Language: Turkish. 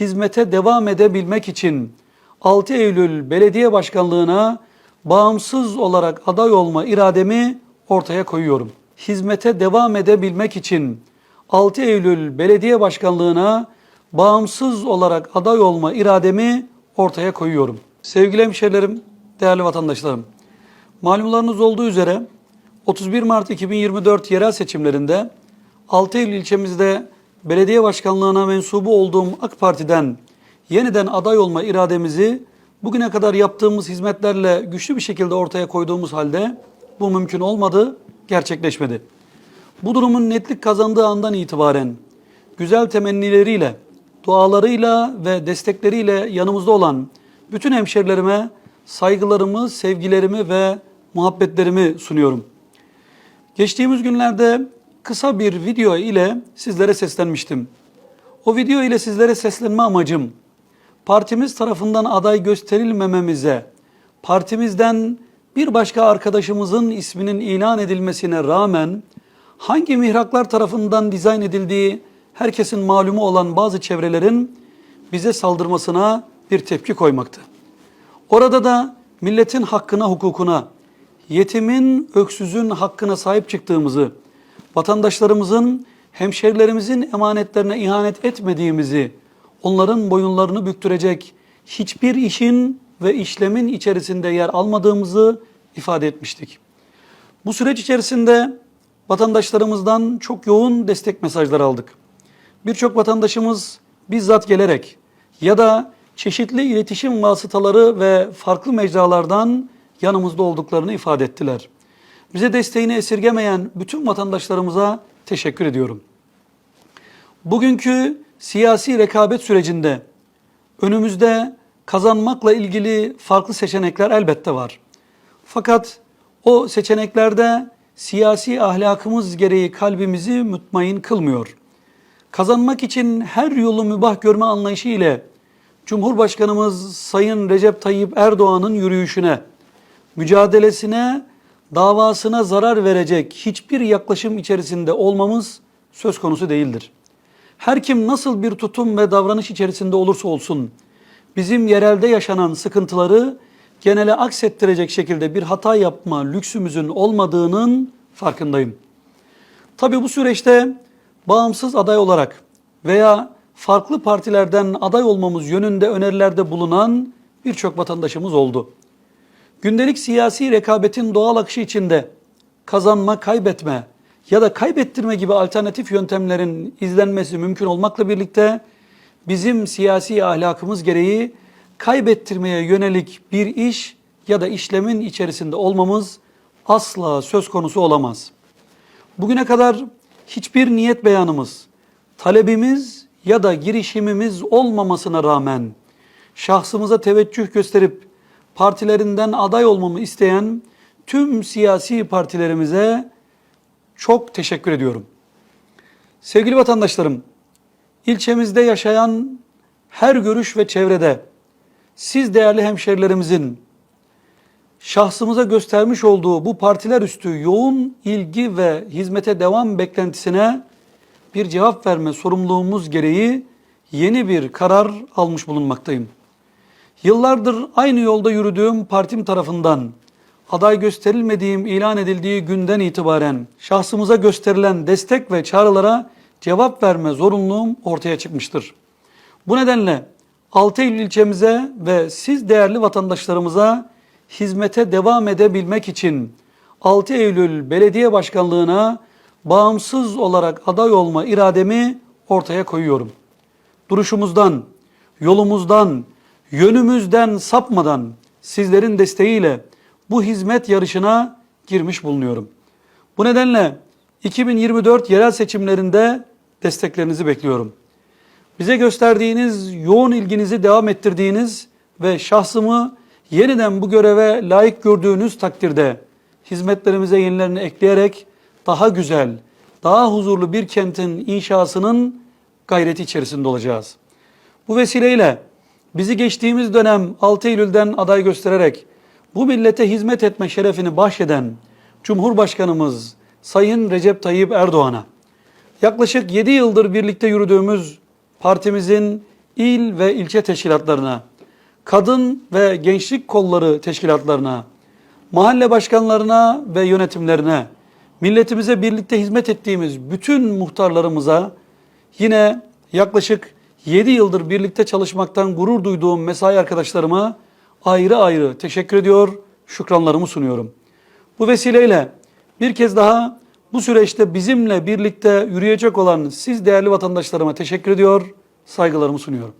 hizmete devam edebilmek için 6 Eylül Belediye Başkanlığına bağımsız olarak aday olma irademi ortaya koyuyorum. Hizmete devam edebilmek için 6 Eylül Belediye Başkanlığına bağımsız olarak aday olma irademi ortaya koyuyorum. Sevgili hemşehrilerim, değerli vatandaşlarım. Malumlarınız olduğu üzere 31 Mart 2024 yerel seçimlerinde 6 Eylül ilçemizde belediye başkanlığına mensubu olduğum AK Parti'den yeniden aday olma irademizi bugüne kadar yaptığımız hizmetlerle güçlü bir şekilde ortaya koyduğumuz halde bu mümkün olmadı, gerçekleşmedi. Bu durumun netlik kazandığı andan itibaren güzel temennileriyle, dualarıyla ve destekleriyle yanımızda olan bütün hemşerilerime saygılarımı, sevgilerimi ve muhabbetlerimi sunuyorum. Geçtiğimiz günlerde kısa bir video ile sizlere seslenmiştim. O video ile sizlere seslenme amacım partimiz tarafından aday gösterilmememize, partimizden bir başka arkadaşımızın isminin ilan edilmesine rağmen hangi mihraklar tarafından dizayn edildiği herkesin malumu olan bazı çevrelerin bize saldırmasına bir tepki koymaktı. Orada da milletin hakkına, hukukuna, yetimin, öksüzün hakkına sahip çıktığımızı, vatandaşlarımızın, hemşerilerimizin emanetlerine ihanet etmediğimizi, onların boyunlarını büktürecek hiçbir işin ve işlemin içerisinde yer almadığımızı ifade etmiştik. Bu süreç içerisinde vatandaşlarımızdan çok yoğun destek mesajları aldık. Birçok vatandaşımız bizzat gelerek ya da çeşitli iletişim vasıtaları ve farklı mecralardan yanımızda olduklarını ifade ettiler. Bize desteğini esirgemeyen bütün vatandaşlarımıza teşekkür ediyorum. Bugünkü siyasi rekabet sürecinde önümüzde kazanmakla ilgili farklı seçenekler elbette var. Fakat o seçeneklerde siyasi ahlakımız gereği kalbimizi mutmain kılmıyor. Kazanmak için her yolu mübah görme anlayışı ile Cumhurbaşkanımız Sayın Recep Tayyip Erdoğan'ın yürüyüşüne, mücadelesine, davasına zarar verecek hiçbir yaklaşım içerisinde olmamız söz konusu değildir. Her kim nasıl bir tutum ve davranış içerisinde olursa olsun bizim yerelde yaşanan sıkıntıları genele aksettirecek şekilde bir hata yapma lüksümüzün olmadığının farkındayım. Tabii bu süreçte bağımsız aday olarak veya farklı partilerden aday olmamız yönünde önerilerde bulunan birçok vatandaşımız oldu. Gündelik siyasi rekabetin doğal akışı içinde kazanma, kaybetme ya da kaybettirme gibi alternatif yöntemlerin izlenmesi mümkün olmakla birlikte bizim siyasi ahlakımız gereği kaybettirmeye yönelik bir iş ya da işlemin içerisinde olmamız asla söz konusu olamaz. Bugüne kadar hiçbir niyet beyanımız, talebimiz ya da girişimimiz olmamasına rağmen şahsımıza teveccüh gösterip partilerinden aday olmamı isteyen tüm siyasi partilerimize çok teşekkür ediyorum. Sevgili vatandaşlarım, ilçemizde yaşayan her görüş ve çevrede siz değerli hemşerilerimizin şahsımıza göstermiş olduğu bu partiler üstü yoğun ilgi ve hizmete devam beklentisine bir cevap verme sorumluluğumuz gereği yeni bir karar almış bulunmaktayım. Yıllardır aynı yolda yürüdüğüm partim tarafından aday gösterilmediğim ilan edildiği günden itibaren şahsımıza gösterilen destek ve çağrılara cevap verme zorunluluğum ortaya çıkmıştır. Bu nedenle 6 Eylül ilçemize ve siz değerli vatandaşlarımıza hizmete devam edebilmek için 6 Eylül Belediye Başkanlığına bağımsız olarak aday olma irademi ortaya koyuyorum. Duruşumuzdan, yolumuzdan, yönümüzden sapmadan sizlerin desteğiyle bu hizmet yarışına girmiş bulunuyorum. Bu nedenle 2024 yerel seçimlerinde desteklerinizi bekliyorum. Bize gösterdiğiniz yoğun ilginizi devam ettirdiğiniz ve şahsımı yeniden bu göreve layık gördüğünüz takdirde hizmetlerimize yenilerini ekleyerek daha güzel, daha huzurlu bir kentin inşasının gayreti içerisinde olacağız. Bu vesileyle bizi geçtiğimiz dönem 6 Eylül'den aday göstererek bu millete hizmet etme şerefini bahşeden Cumhurbaşkanımız Sayın Recep Tayyip Erdoğan'a yaklaşık 7 yıldır birlikte yürüdüğümüz partimizin il ve ilçe teşkilatlarına, kadın ve gençlik kolları teşkilatlarına, mahalle başkanlarına ve yönetimlerine, milletimize birlikte hizmet ettiğimiz bütün muhtarlarımıza, yine yaklaşık 7 yıldır birlikte çalışmaktan gurur duyduğum mesai arkadaşlarıma ayrı ayrı teşekkür ediyor, şükranlarımı sunuyorum. Bu vesileyle bir kez daha bu süreçte bizimle birlikte yürüyecek olan siz değerli vatandaşlarıma teşekkür ediyor, saygılarımı sunuyorum.